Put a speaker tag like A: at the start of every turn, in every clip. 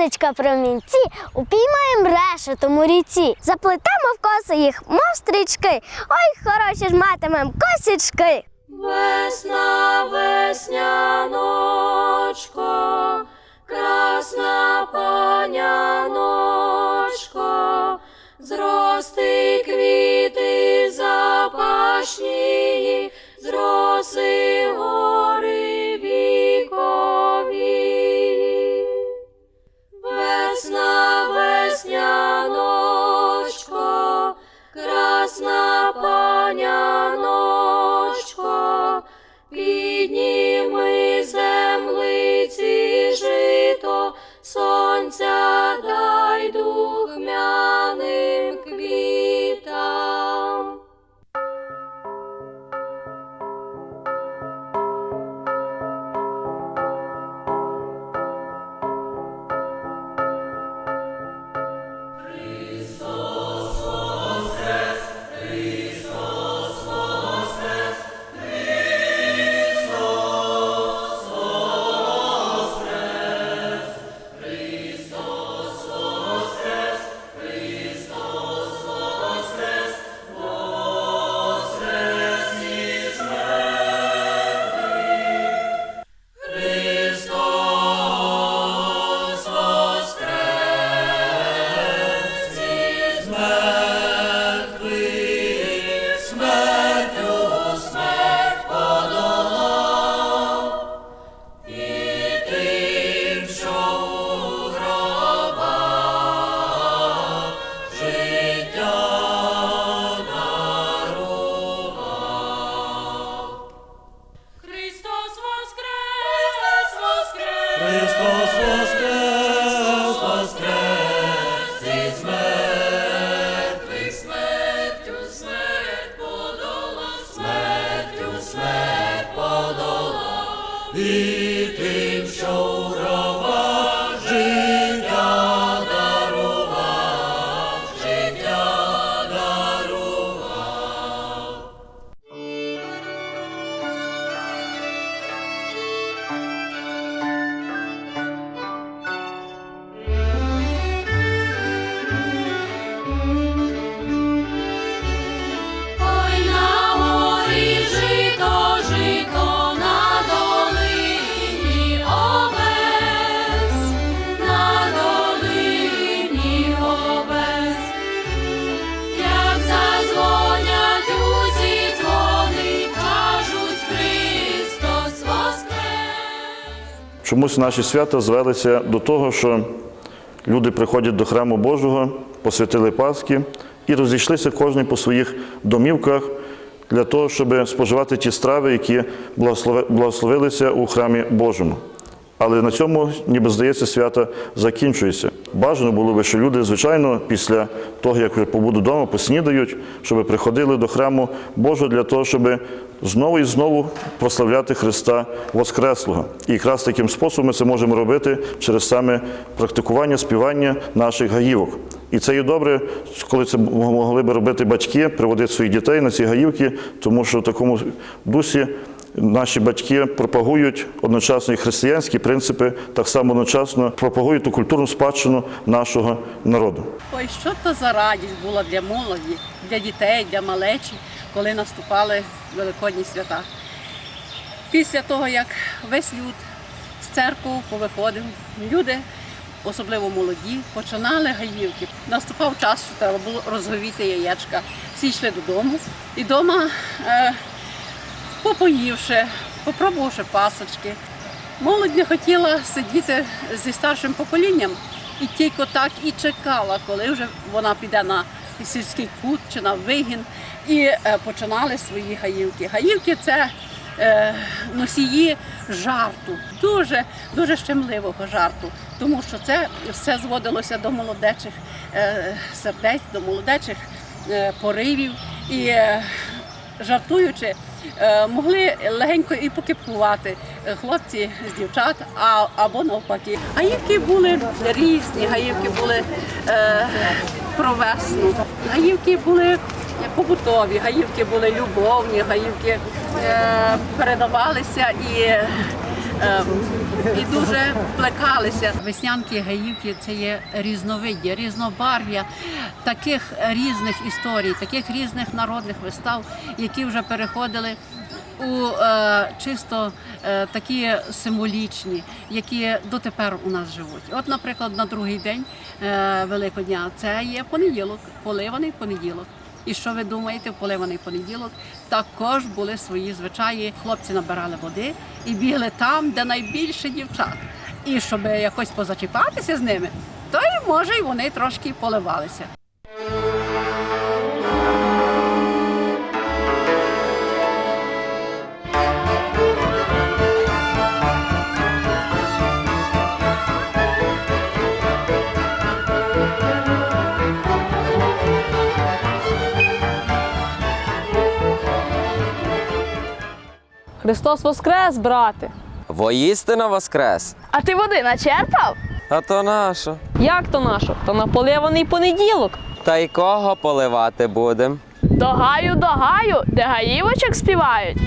A: сонечка промінці упіймаєм решетом у ріці. Заплетемо в коси їх, мов стрічки. Ой, хороші ж матимем косічки.
B: Весна, весняночко, красна паняночко, зрости квіти запашні, зроси гори красна It came show.
C: Чомусь наші свята звелися до того, що люди приходять до храму Божого, посвятили Пасхи і розійшлися кожен по своїх домівках для того, щоб споживати ті страви, які благословилися у храмі Божому. Але на цьому, ніби здається, свята закінчується. Бажано було би, що люди, звичайно, після того, як вже побудуть вдома, поснідають, щоб приходили до храму Божого для того, щоб знову і знову прославляти Христа Воскреслого. І якраз таким способом ми це можемо робити через саме практикування, співання наших гаївок. І це є добре, коли це могли би робити батьки, приводити своїх дітей на ці гаївки, тому що в такому дусі Наші батьки пропагують одночасно і християнські принципи, так само одночасно пропагують ту культурну спадщину нашого народу.
D: Ой, що то за радість була для молоді, для дітей, для малечі, коли наступали великодні свята. Після того, як весь люд з церкви повиходив, люди, особливо молоді, починали гаївки. Наступав час, що треба було розговіти яєчка. Всі йшли додому і вдома, е, попоївши, попробувавши пасочки. Молодь не хотіла сидіти зі старшим поколінням і тільки так і чекала, коли вже вона піде на сільський кут чи на вигін, і е, починали свої гаївки. Гаївки це е, носії жарту, дуже дуже щемливого жарту, тому що це все зводилося до молодечих е, сердець, до молодечих поривів. І жартуючи, е, могли легенько і покипкувати е, хлопці з дівчат, а, або навпаки. Гаївки були різні, гаївки були е, про весну, гаївки були побутові, гаївки були любовні, гаївки е, передавалися і, і дуже плекалися. Веснянки гаївки це є різновиддя, різнобарв'я таких різних історій, таких різних народних вистав, які вже переходили у е, чисто е, такі символічні, які дотепер у нас живуть. От, наприклад, на другий день е, Великодня це є понеділок, поливаний понеділок. І що ви думаєте, в поливаний понеділок також були свої звичаї. Хлопці набирали води і бігли там, де найбільше дівчат. І щоб якось позачіпатися з ними, то й може й вони трошки поливалися.
B: Христос Воскрес, брате!
E: Воістина воскрес.
B: А ти води начерпав?
E: А то нашо.
B: Як то нашо? То на поливаний понеділок.
E: Та й кого поливати будем?
B: До гаю, до гаю, де гаївочок співають.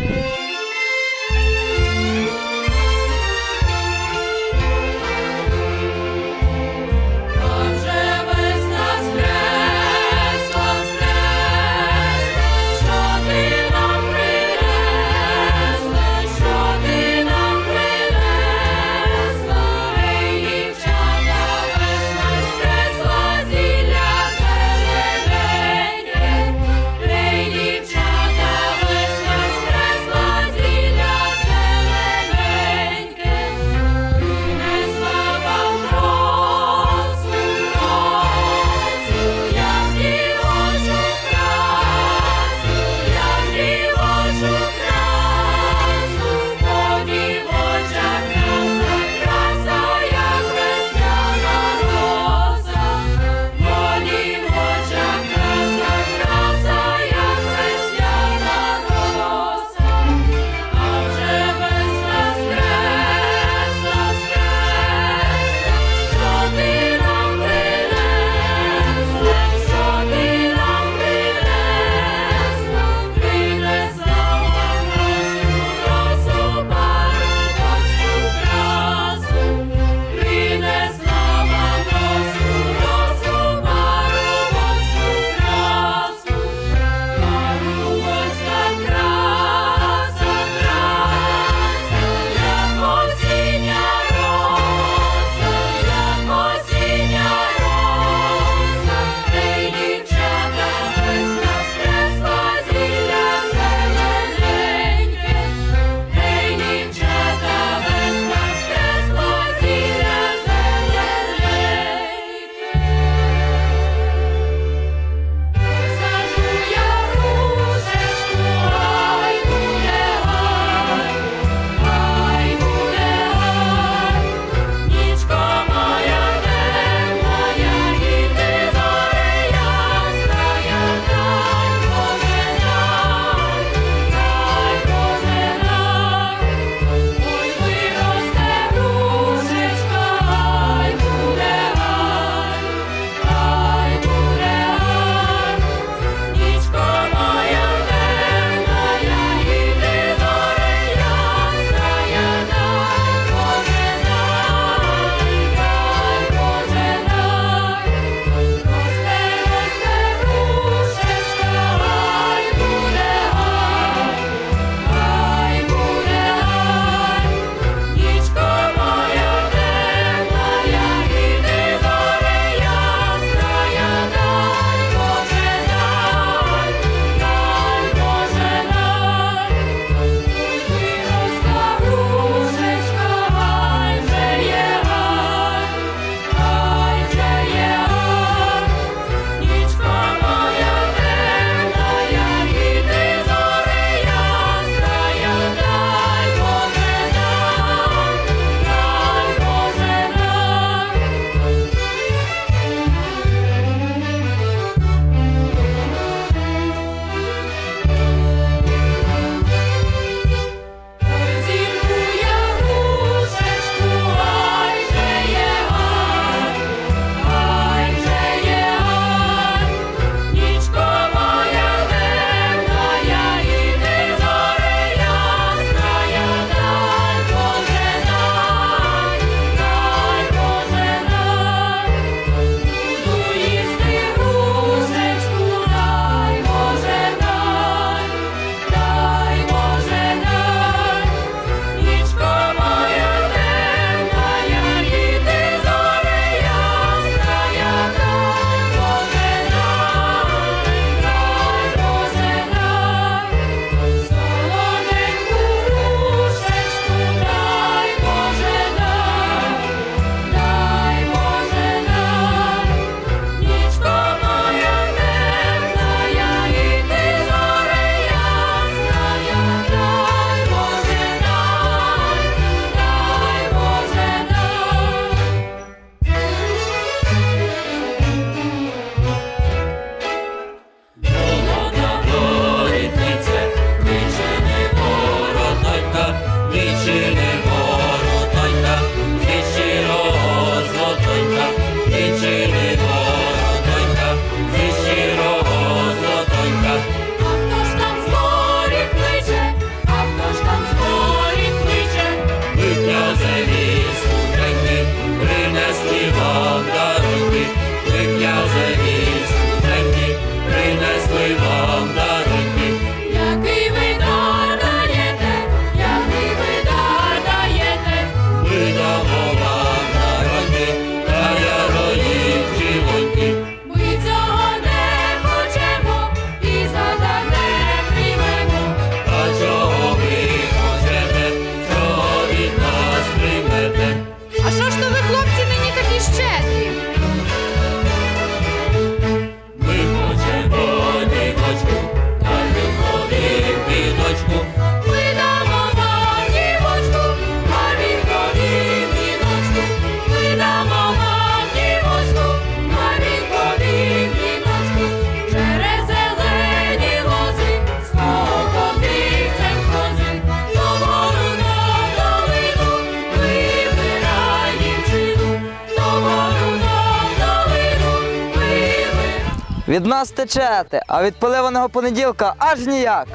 B: Від нас течете, а від поливаного понеділка аж ніяк.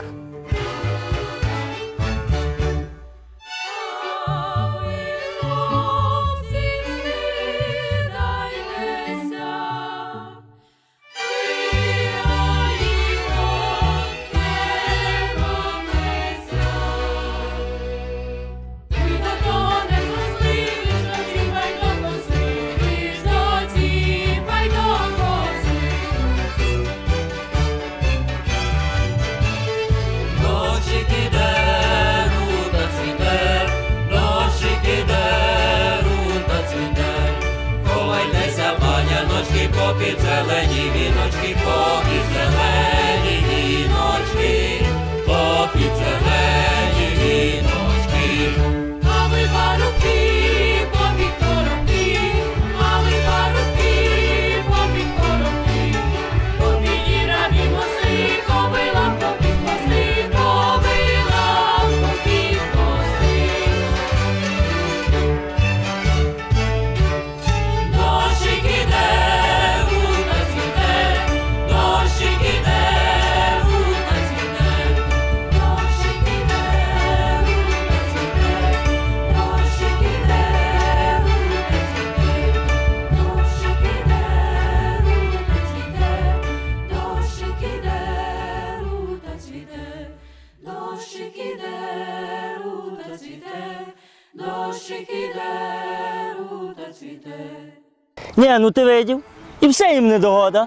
F: Не,
G: ну ти видів. І все їм не догода.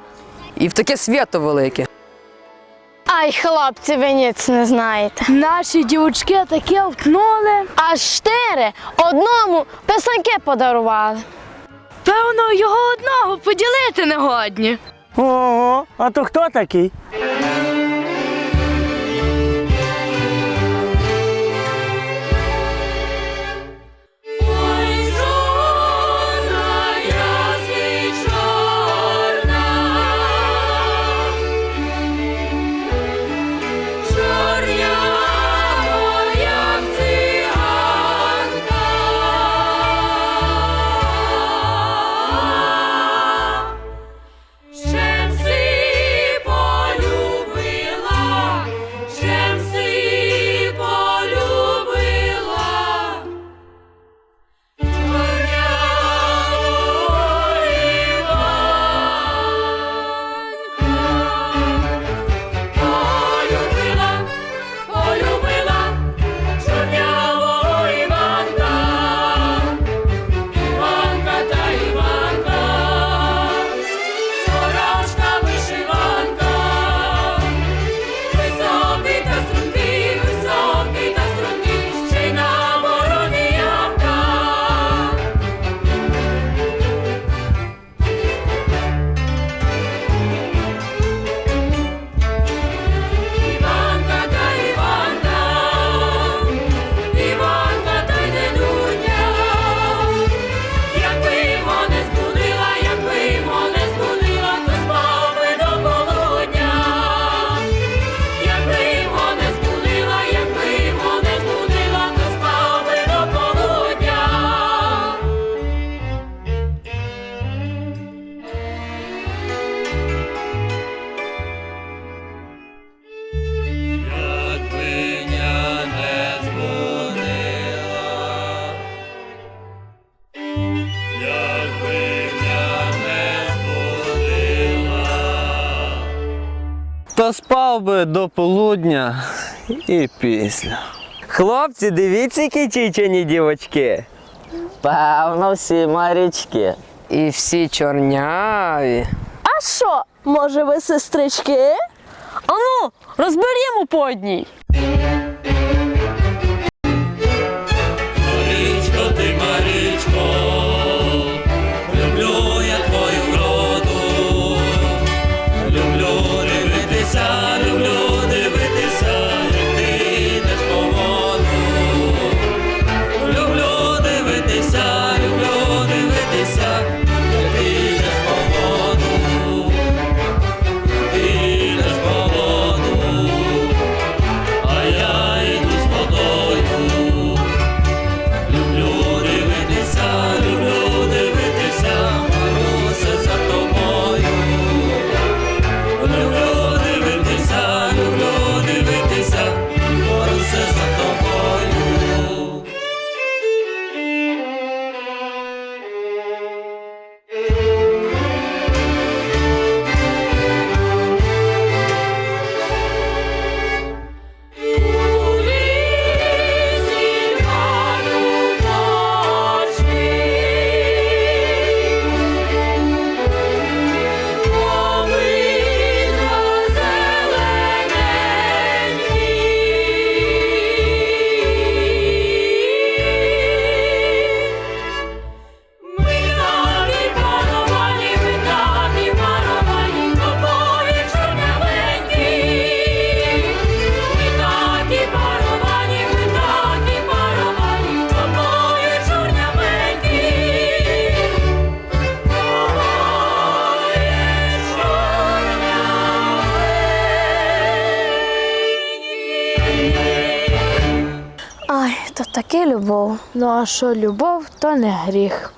H: І в таке свято велике.
A: Ай, хлопці, ви ніц не знаєте.
I: Наші дівчки таке втнули.
A: Аж чотири одному писанки подарували.
I: Певно, його одного поділити не годні.
G: Ого, а то хто такий?
F: Ловили до полудня
B: і після. Хлопці, дивіться, які чичені дівочки. Певно, всі морячки.
H: І всі чорняві.
I: А що? Може, ви сестрички? Ану, розберімо по одній.
A: То таки любов.
I: Ну а що любов, то не гріх.